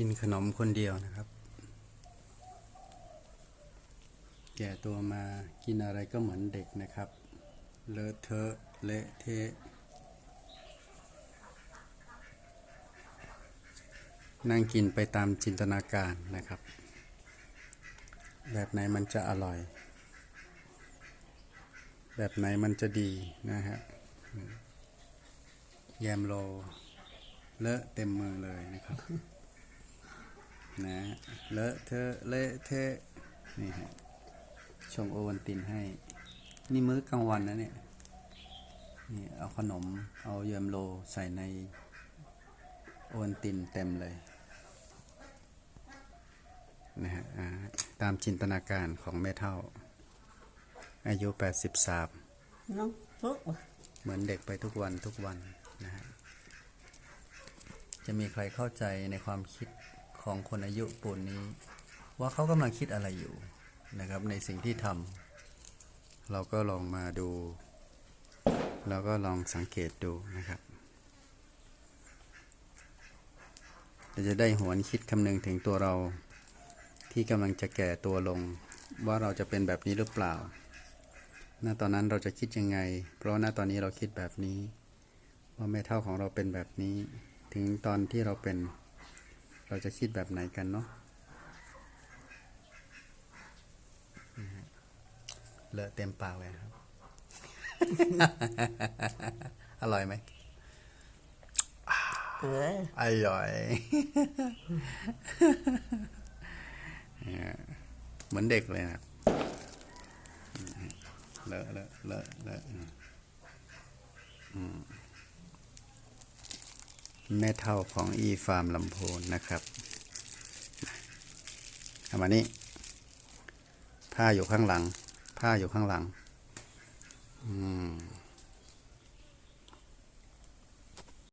กินขนมคนเดียวนะครับ แก่ตัวมากินอะไรก็เหมือนเด็กนะครับ เลอะเทอะเละเทะ นั่งกินไปตามจินตนาการนะครับ แบบไหนมันจะอร่อย แบบไหนมันจะดีนะฮะแยมโลเลอะเต็มมือเลยนะครับ นะเลอะเทอะเละเทะนี่ฮะชงโอวันตินให้ นี่มื้อกลางวันนะเนี่ยนี่เอาขนมเอาแยมโลใส่ในโอวันตินเต็มเลยนะฮะอ่าตามจินตนาการของแม่เท่า อายุ 83น้องฟุกเหมือนเด็กไปทุกวันทุกวันนะฮะจะมีใครเข้าใจในความคิด ของคนอายุปูนนี้ ว่าเขากำลังคิดอะไรอยู่นะครับ ในสิ่งที่ทำเราก็ลองมาดู แล้วก็ลองสังเกตดูนะครับเราจะได้หวนคิดคำนึงถึงตัวเราที่กำลังจะแก่ตัวลง ว่าเราจะเป็นแบบนี้หรือเปล่า ณ ตอนนั้นเราจะคิดยังไง เพราะณตอนนี้เราคิดแบบนี้ ว่าแม่เท่าของเราเป็นแบบนี้ ถึงตอนที่เราเป็น เราจะคิดแบบไหนกันเนาะนะฮะเลอะเต็มปากเลยครับ อร่อยไหมเอออร่อยเนี่ยเหมือนเด็กเลยนะครับเลอะเลอะเลอะเลอะอืม แม่เท่าของอีฟาร์มลำโพนนะครับเอามานี้ผ้าอยู่ข้างหลัง ผ้าอยู่ข้างหลัง